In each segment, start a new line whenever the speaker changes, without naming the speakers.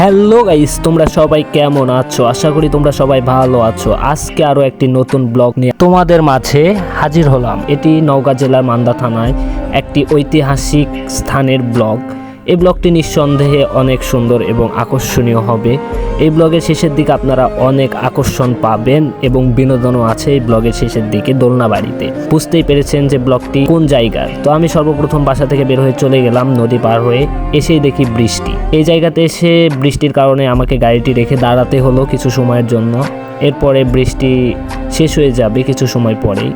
Hello guys, তোমরা সবাই কেমন আছো? আশা করি তোমরা সবাই ভালো আছো। আজকে আরও একটি নতুন ব্লগ নিয়ে তোমাদের মাঝে হাজির হলাম। এটি নওগাঁ জেলার মান্দা থানায় একটি ঐতিহাসিক স্থানের ব্লগ। এই ব্লগটি নিঃসন্দেহে অনেক সুন্দর এবং আকর্ষণীয় হবে। এই ব্লগের শেষের দিকে আপনারা অনেক আকর্ষণ পাবেন এবং বিনোদনও আছে এই ব্লগের শেষের দিকে দোলনা বাড়িতে। বুঝতেই পেরেছেন যে ব্লগটি কোন জায়গার তো আমি সর্বপ্রথম বাসা থেকে বের হয়ে চলে গেলাম নদী পার হয়ে, এসেই দেখি বৃষ্টি। এই জায়গাতে এসে বৃষ্টির কারণে আমাকে গাড়িটি রেখে দাঁড়াতে হলো কিছু সময়ের জন্য। এরপরে বৃষ্টি শেষ হয়ে যাবে কিছু সময় পরেই।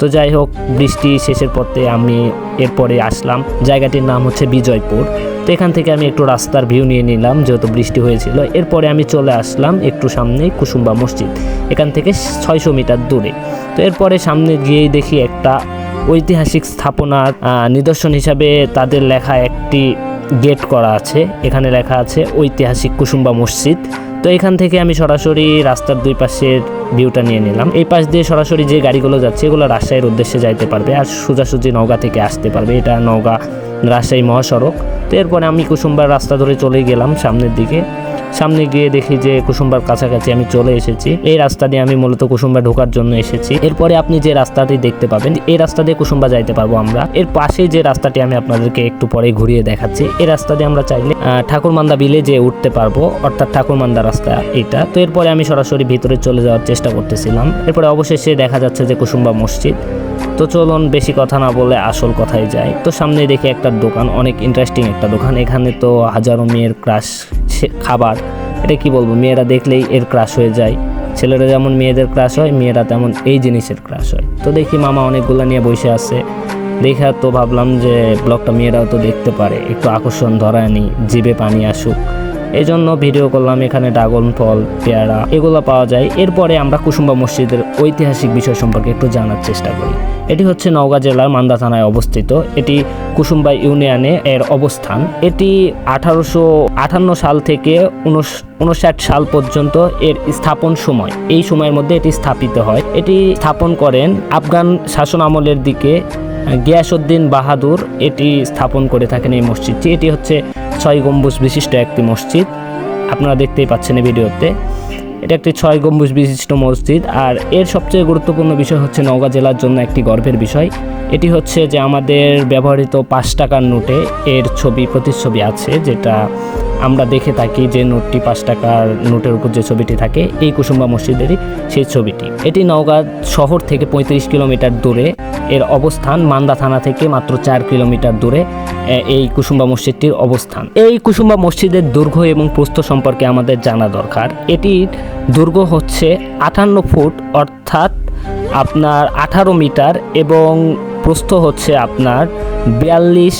তো যাই হোক, বৃষ্টি শেষের পথে আমি এরপরে আসলাম। জায়গাটির নাম হচ্ছে বিজয়পুর। তো এখান থেকে আমি একটু রাস্তার ভিউ নিয়ে নিলাম, যেহেতু বৃষ্টি হয়েছিল। এরপরে আমি চলে আসলাম একটু সামনে কুসুম্বা মসজিদ। এখান থেকে ছয়শো মিটার দূরে। তো এরপরে সামনে গিয়েই দেখি একটা ঐতিহাসিক স্থাপনার নিদর্শন হিসাবে তাদের লেখা একটি গেট করা আছে। এখানে লেখা আছে ঐতিহাসিক কুসুম্বা মসজিদ। তো এখান থেকে আমি সরাসরি রাস্তার দুই পাশের ভিউটা নিয়ে নিলাম। এই পাশ দিয়ে সরাসরি যে গাড়িগুলো যাচ্ছে, এগুলো রাজশাহীর উদ্দেশ্যে যাইতে পারবে আর সোজাসুজি নওগাঁ থেকে আসতে পারবে। এটা নওগাঁ রাজশাহী মহাসড়ক। তো এরপরে আমি কুসুমবার রাস্তা ধরে চলে গেলাম সামনের দিকে। সামনে গিয়ে দেখি যে কুসুম্বার কাছাকাছি আমি চলে এসেছি। এই রাস্তা দিয়ে আমি মূলত কুসুম্বা ঢোকার জন্য এসেছি। এরপরে আপনি যে রাস্তাটি দেখতে পাবেন, এই রাস্তা দিয়ে কুসুম্বা যাইতে পারব আমরা। এর পাশে যে রাস্তাটি আমি আপনাদেরকে একটু পরে ঘুরিয়ে দেখাচ্ছি, এই রাস্তা দিয়ে আমরা চাইলে ঠাকুরমান্দা বিলে যে উঠতে পারব, অর্থাৎ ঠাকুরমান্দা রাস্তা এটা। তো এরপরে আমি সরাসরি ভিতরে চলে যাওয়ার চেষ্টা করতেছিলাম। এরপরে অবশেষে দেখা যাচ্ছে যে কুসুম্বা মসজিদ। তো চলুন বেশি কথা না বলে আসল কথায় যাই। তো সামনে দেখি একটা দোকান, অনেক ইন্টারেস্টিং একটা দোকান। এখানে তো হাজারো মেয়ের ক্রাশ খাবার। এটা কি বলব? মেয়েরা দেখলেই এর ক্রাশ হয়ে যায়। ছেলেরা যেমন মেয়েদের ক্রাশ হয়, মেয়েরা তেমন এই জিনিসের ক্রাশ হয়। তো দেখি মামা অনেকগুলো নিয়ে বসে আছে। দেখা তো ভাবলাম যে ব্লগটা মেয়েরাও তো দেখতে পারে। একটু আকর্ষণ ধরায়নি জিবে পানি আসুক। এই জন্য ভিডিও করলাম এখানে ড্রাগন ফল, পেয়ারা এগুলো পাওয়া যায়। এরপরে আমরা কুসুম্বা মসজিদের ঐতিহাসিক বিষয় সম্পর্কে একটু জানার চেষ্টা করি। এটি হচ্ছে নওগাঁ জেলার মান্দা থানায় অবস্থিত। এটি কুসুম্বা ইউনিয়নে এর অবস্থান। এটি আঠারোশো আটান্ন সাল থেকে উনষাট সাল পর্যন্ত এর স্থাপন সময়। এই সময়ের মধ্যে এটি স্থাপিত হয়। এটি স্থাপন করেন আফগান শাসন আমলের দিকে গিয়াসউদ্দিন বাহাদুর এটি স্থাপন করে থাকেন এই মসজিদটি। এটি হচ্ছে ছয় গম্বুজ বিশিষ্ট একটি মসজিদ। আপনারা দেখতেই পাচ্ছেন এই ভিডিওতে। এটা একটি ছয় গম্বুজ বিশিষ্ট মসজিদ। আর এর সবচেয়ে গুরুত্বপূর্ণ বিষয় হচ্ছে নওগাঁ জেলার জন্য একটি গর্বের বিষয়। এটি হচ্ছে যে আমাদের ব্যবহৃত পাঁচ টাকার নোটে এর ছবি, প্রতিচ্ছবি আছে যেটা আমরা দেখে থাকি যে নোটটি পাঁচ টাকার নোটের উপর যে ছবিটি থাকে, এই কুসুম্বা মসজিদেরই সেই ছবিটি। এটি নওগাঁ শহর থেকে পঁয়ত্রিশ কিলোমিটার দূরে। এর অবস্থান মান্দা থানা থেকে মাত্র চার কিলোমিটার দূরে এই কুসুম্বা মসজিদটির অবস্থান। এই কুসুম্বা মসজিদের দৈর্ঘ্য এবং প্রস্থ সম্পর্কে আমাদের জানা দরকার। এটির দৈর্ঘ্য হচ্ছে আটান্ন ফুট, অর্থাৎ আপনার আঠারো মিটার এবং প্রস্থ হচ্ছে আপনার বিয়াল্লিশ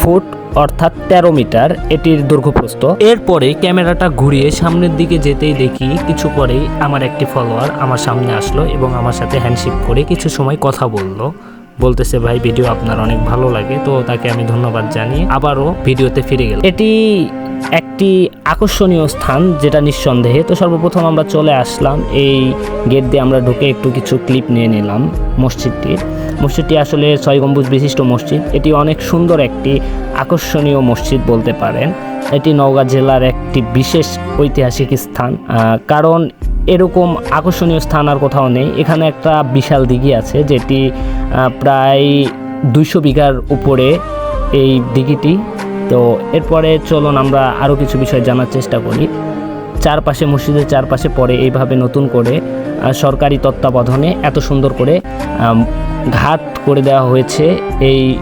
ফুট অর্থাৎ তেরো মিটার, এটির দৈর্ঘ্যপ্রস্থ। এরপরে ক্যামেরাটা ঘুরিয়ে সামনের দিকে যেতেই দেখি, কিছু পরেই আমার একটি ফলোয়ার আমার সামনে আসলো এবং আমার সাথে হ্যান্ডশেক করে কিছু সময় কথা বলল। বলতেছে, ভাই ভিডিও আপনার অনেক ভালো লাগে। তো তাকে আমি ধন্যবাদ জানিয়ে আবারও ভিডিওতে ফিরে গেলাম। এটি একটি আকর্ষণীয় স্থান, যেটা নিঃসন্দেহে। তো সর্বপ্রথম আমরা চলে আসলাম। এই গেট দিয়ে আমরা ঢুকে একটু কিছু ক্লিপ নিয়ে নিলাম মসজিদটির। মসজিদটি আসলে ছয় গম্বুজ বিশিষ্ট মসজিদ। এটি অনেক সুন্দর একটি আকর্ষণীয় মসজিদ বলতে পারেন। এটি নওগাঁ জেলার একটি বিশেষ ঐতিহাসিক স্থান। কারণ এরকম আকর্ষণীয় স্থান আর কোথাও নেই। এখানে একটা বিশাল দিঘি আছে, যেটি প্রায় দুইশো বিঘার উপরে এই দিঘিটি। তো এরপরে চলুন আমরা আরও কিছু বিষয় জানার চেষ্টা করি। চারপাশে, মসজিদের চারপাশে পরে এইভাবে নতুন করে সরকারি তত্ত্বাবধানে এত সুন্দর করে ঘাট করে দেওয়া হয়েছে এই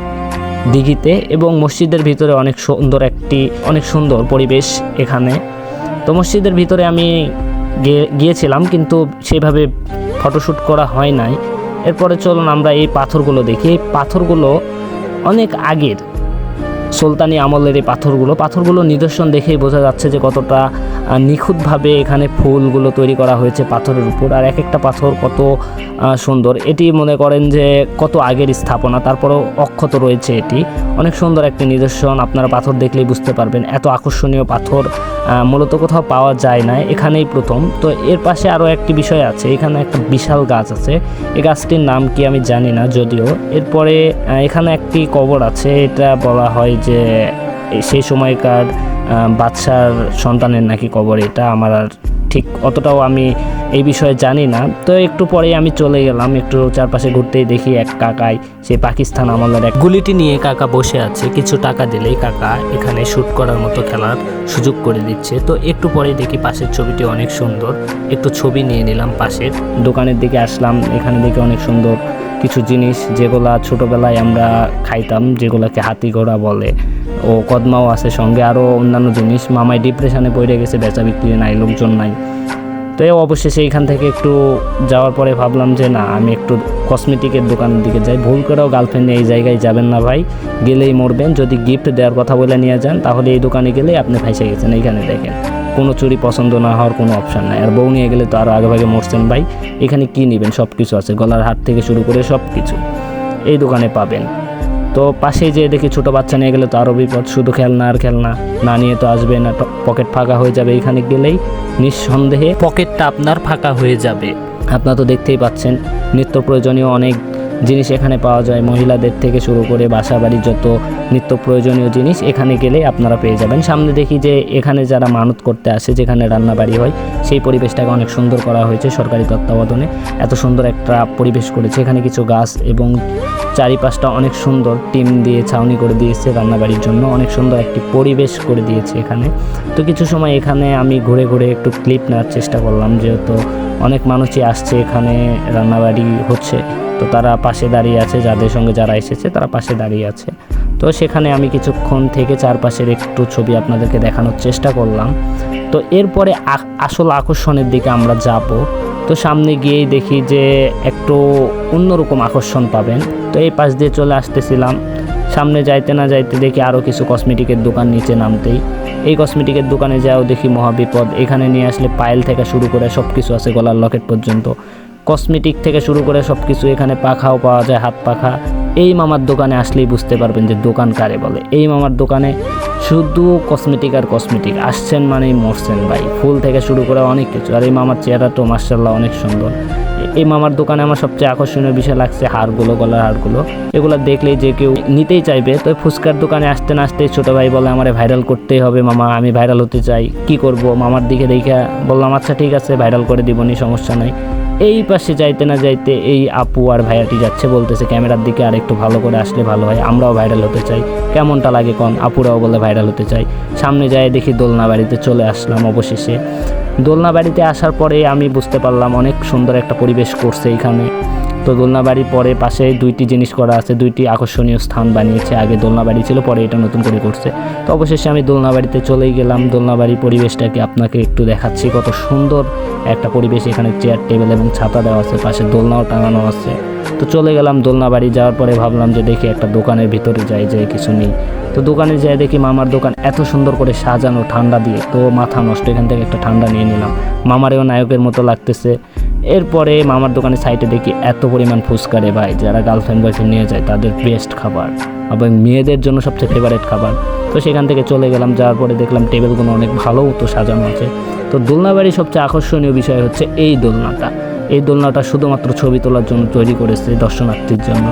দিঘিতে এবং মসজিদের ভিতরে অনেক সুন্দর একটি, অনেক সুন্দর পরিবেশ এখানে। তো মসজিদের ভিতরে আমি গিয়ে- গিয়েছিলাম কিন্তু সেভাবে ফটোশ্যুট করা হয় নাই। এরপরে চলুন আমরা এই পাথরগুলো দেখি। এই পাথরগুলো অনেক আগের। সুলতানি আমলের এই পাথরগুলো। পাথরগুলো নিদর্শন দেখেই বোঝা যাচ্ছে যে কতটা নিখুঁতভাবে এখানে ফুলগুলো তৈরি করা হয়েছে পাথরের উপর। আর এক একটা পাথর কত সুন্দর। এটি মনে করেন যে কত আগের স্থাপনা, তারপরেও অক্ষত রয়েছে এটি। অনেক সুন্দর একটি নিদর্শন, আপনারা পাথর দেখলেই বুঝতে পারবেন। এত আকর্ষণীয় পাথর মূলত কোথাও পাওয়া যায় না, এখানেই প্রথম। তো এর পাশে আরও একটি বিষয় আছে, এখানে একটা বিশাল গাছ আছে। এই গাছটির নাম কি আমি জানি না, যদিও। এরপরে এখানে একটি কবর আছে, এটা বলা হয় যে সেই সময়কার বাচ্চার সন্তানের নাকি কবর, এটা আমার আর ঠিক অতটাও আমি এই বিষয়ে জানি না। তো একটু পরেই আমি চলে গেলাম, একটু চারপাশে ঘুরতেই দেখি এক কাকাই, সে পাকিস্তান আমলের এক গুলিটি নিয়ে কাকা বসে আছে। কিছু টাকা দিলেই কাকা এখানে শ্যুট করার মতো খেলার সুযোগ করে দিচ্ছে। তো একটু পরেই দেখি পাশের ছবিটি অনেক সুন্দর। একটু ছবি নিয়ে নিলাম পাশের। দোকানের দিকে আসলাম, এখানে দেখি অনেক সুন্দর কিছু জিনিস যেগুলা ছোটোবেলায় আমরা খাইতাম, যেগুলোকে হাতি ঘোড়া বলে। ও কদমাও আছে সঙ্গে আরও অন্যান্য জিনিস। মামাই ডিপ্রেশনে পড়ে গেছে, বেচা বিক্রি নাই, লোকজন নাই। তো এই অবশেষে এইখান থেকে একটু যাওয়ার পরে ভাবলাম যে, না, আমি একটু কসমেটিকের দোকানের দিকে যাই। ভুল করেও গার্লফ্রেন্ড এই জায়গায় যাবেন না ভাই। গেলেই মরবেন। যদি গিফট দেওয়ার কথা বলে নিয়ে যান, তাহলে এই দোকানে গেলেই আপনি ফাইসে গেছেন। এইখানে দেখেন। কোনো চুরি পছন্দ না হওয়ার কোনো অপশান নাই। আর বউ নিয়ে গেলে তো আরও আগে ভাগে মরছেন ভাই এখানে কি নেবেন? সব কিছু আছে গলার হাট থেকে শুরু করে সব কিছু এই দোকানে পাবেন। তো পাশেই যেয়ে দেখি ছোটো বাচ্চা নিয়ে গেলে তো আরও বিপদ শুধু খেলনা আর খেলনা। না নিয়ে তো আসবে না পকেট ফাঁকা হয়ে যাবে এখানে গেলেই নিঃসন্দেহে। পকেটটা আপনার ফাঁকা হয়ে যাবে। আপনারা তো দেখতেই পাচ্ছেন নিত্য প্রয়োজনীয় অনেক জিনিস এখানে পাওয়া যায়। মহিলাদের থেকে শুরু করে বাসা বাড়ির যত নিত্য প্রয়োজনীয় জিনিস এখানে গেলে আপনারা পেয়ে যাবেন। সামনে দেখি যে এখানে যারা মানত করতে আসে, যেখানে রান্নাবাড়ি হয়, সেই পরিবেশটাকে অনেক সুন্দর করা হয়েছে সরকারি তত্ত্বাবধানে। এত সুন্দর একটা পরিবেশ করেছে। এখানে কিছু গাছ এবং চারিপাশটা অনেক সুন্দর। টিম দিয়ে ছাউনি করে দিয়েছে রান্নাবাড়ির জন্য। অনেক সুন্দর একটি পরিবেশ করে দিয়েছে এখানে। তো কিছু সময় এখানে আমি ঘুরে ঘুরে একটু ক্লিপ নেওয়ার চেষ্টা করলাম, যেহেতু অনেক মানুষই আসছে এখানে, রান্নাবাড়ি হচ্ছে। তো তারা পাশে দাঁড়িয়ে আছে, যাদের সঙ্গে যারা এসেছে তারা পাশে দাঁড়িয়ে আছে। তো সেখানে আমি কিছুক্ষণ থেকে চারপাশের একটু ছবি আপনাদেরকে দেখানোর চেষ্টা করলাম। তো এরপরে আসল আকর্ষণের দিকে আমরা যাব। তো সামনে গিয়েই দেখি যে একটু অন্যরকম আকর্ষণ পাবেন। তো এই পাশ দিয়ে চলে আসতেছিলাম। সামনে যাইতে না যাইতে দেখি আরও কিছু কসমেটিকের দোকান নিচে নামতেই। এই কসমেটিকের দোকানে যাও দেখি মহাবিপদ। এখানে নিয়ে আসলে পায়েল থেকে শুরু করে সব কিছু আছে গলার লকেট পর্যন্ত। কসমেটিক থেকে শুরু করে সব কিছু এখানে পাখাও পাওয়া যায়, হাত পাখা। এই মামার দোকানে আসলেই বুঝতে পারবেন যে দোকান কারে বলে। এই মামার দোকানে শুধু কসমেটিক আর কসমেটিক আসছেন মানেই মরছেন ভাই। ফুল থেকে শুরু করে অনেক কিছু। আর এই মামার চেহারা তো মার্শাল্লাহ অনেক সুন্দর। এই মামার দোকানে আমার সবচেয়ে আকর্ষণীয় বিষয় লাগছে হারগুলো গলার হারগুলো এগুলো দেখলেই যে কেউ নিতেই চাইবে। তো ফুচকার দোকানে আসতে না আসতে ছোটো ভাই বলে, আমার ভাইরাল করতেই হবে মামা, আমি ভাইরাল হতে চাই। কি করব? মামার দিকে দেখে বললাম আচ্ছা ঠিক আছে ভাইরাল করে দিবনি, সমস্যা নাই। এই পাশে যাইতে না যাইতে এই আপু আর ভাইয়াটি যাচ্ছে বলতেছে, ক্যামেরার দিকে আর একটু ভালো করে আসলে ভালো হয়, আমরাও ভাইরাল হতে চাই। কেমনটা লাগে কন? আপুরাও বলে ভাইরাল হতে চাই। সামনে যাই দেখি দোলনা বাড়িতে চলে আসলাম অবশেষে। দোলনা বাড়িতে আসার পরে আমি বুঝতে পারলাম অনেক সুন্দর একটা পরিবেশ করছে এখানে। তো দোলনা বাড়ির পরে পাশে দুইটি জিনিস করা আছে, দুইটি আকর্ষণীয় স্থান বানিয়েছে। আগে দোলনা বাড়ি ছিল, পরে এটা নতুন করে করছে। তো অবশেষে আমি দোলনা বাড়িতে চলেই গেলাম। দোলনা বাড়ির পরিবেশটাকে আপনাকে একটু দেখাচ্ছি। কত সুন্দর একটা পরিবেশ এখানে চেয়ার, টেবিল এবং ছাতা দেওয়া আছে, পাশে দোলনাও টাঙানো আছে। তো চলে গেলাম দোলনা বাড়ি যাওয়ার পরে ভাবলাম যে দেখি একটা দোকানের ভিতরে যাই, যে কিছু নেই। তো দোকানে যাই দেখি মামার দোকান এত সুন্দর করে সাজানো, ঠান্ডা দিয়ে। তো মাথা নষ্ট, এখান থেকে একটা ঠান্ডা নিয়ে নিলাম। মামারেও নায়কের মতো লাগতেছে। এরপরে মামার দোকানের সাইটে দেখি এত পরিমাণ ফুচকা রে ভাই, যারা গার্লফ্রেন্ড বয়ফ্রেন্ড নিয়ে যায় তাদের বেস্ট খাবার এবং মেয়েদের জন্য সবচেয়ে ফেভারিট খাবার। তো সেখান থেকে চলে গেলাম, যাওয়ার পরে দেখলাম টেবিলগুলো অনেক ভালো তো সাজানো আছে। তো দোলনা বাড়ির সবচেয়ে আকর্ষণীয় বিষয় হচ্ছে এই দোলনাটা। এই দোলনাটা শুধুমাত্র ছবি তোলার জন্য তৈরি করেছে দর্শনার্থীর জন্য।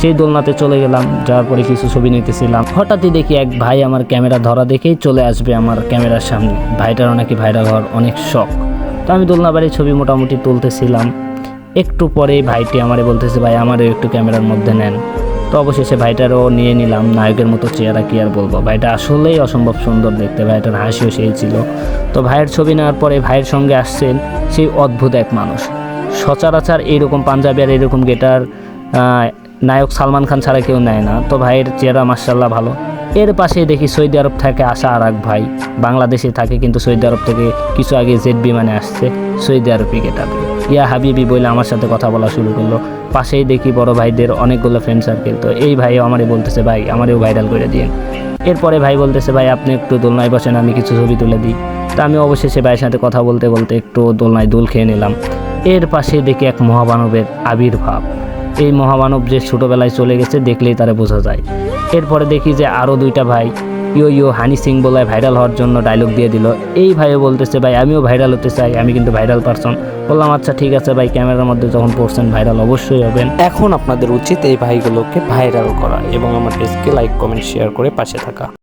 সেই দোলনাতে চলে গেলাম, যাওয়ার পরে কিছু ছবি নিতেছিলাম। হঠাৎই দেখি এক ভাই আমার ক্যামেরা ধরা দেখেই চলে আসবে আমার ক্যামেরার সামনে। ভাইটারও নাকি ভাইরাল হওয়ার অনেক শখ। তো আমি দোলনা বাড়ির ছবি মোটামুটি তুলতেছিলাম। একটু পরেই ভাইটি আমারে বলতেছে, ভাই, আমারও একটু ক্যামেরার মধ্যে নেন। তো অবশেষে ভাইটারও নিয়ে নিলাম, নায়কের মতো চেহারা কি আর বলব? ভাইটা আসলেই অসম্ভব সুন্দর দেখতে, ভাইটার হাসিও সেই ছিল। তো ভাইয়ের ছবি নেওয়ার পরে ভাইয়ের সঙ্গে আসছেন সেই অদ্ভুত এক মানুষ। সচরাচর এইরকম পাঞ্জাবি আর এরকম গেটার নায়ক সালমান খান ছাড়া কেউ নেয় না। তো ভাইয়ের চেহারা মার্শাল্লাহ ভালো। এর পাশে দেখি সৌদি আরব থেকে আসা আর ভাই। বাংলাদেশে থাকে, কিন্তু সৌদি আরব থেকে কিছু আগে জেড বিমানে আসছে, সৌদি আরবি গেটাবে ইয়া হাবিবি বলে আমার সাথে কথা বলা শুরু করল। পাশেই দেখি বড় ভাইদের অনেকগুলো ফ্রেন্ড সার্কেল তো এই ভাইও আমারই বলতেছে, ভাই, আমারও ভাইরাল করে দিন এরপরে ভাই বলতেছে, ভাই, আপনি একটু দোলনায় বসেন, আমি কিছু ছবি তুলে দিই। তা আমি অবশেষে ভাইয়ের সাথে কথা বলতে বলতে একটু দোলনায় দোল খেয়ে নিলাম। এর পাশে দেখি এক মহামানবের আবির্ভাব। এই মহামানব যে ছোটোবেলায় চলে গেছে, দেখলেই তারা বোঝা যায়। এরপরে দেখি যে আরও দুইটা ভাই। ইয়ো ইয়ো, হানি সিং বলে ভাইরাল হওয়ার জন্য ডায়লগ দিয়ে দিল। এই ভাইও বলতেছে, ভাই, আমিও ভাইরাল হতে চাই, আমি কিন্তু ভাইরাল পারসন বললাম আচ্ছা ঠিক আছে ভাই, ক্যামেরার মধ্যে যখন পড়ছেন ভাইরাল অবশ্যই হবেন
এখন আপনাদের উচিত এই ভাইগুলোকে ভাইরাল করা এবং আমার পেজকে লাইক কমেন্ট শেয়ার করে পাশে থাকা।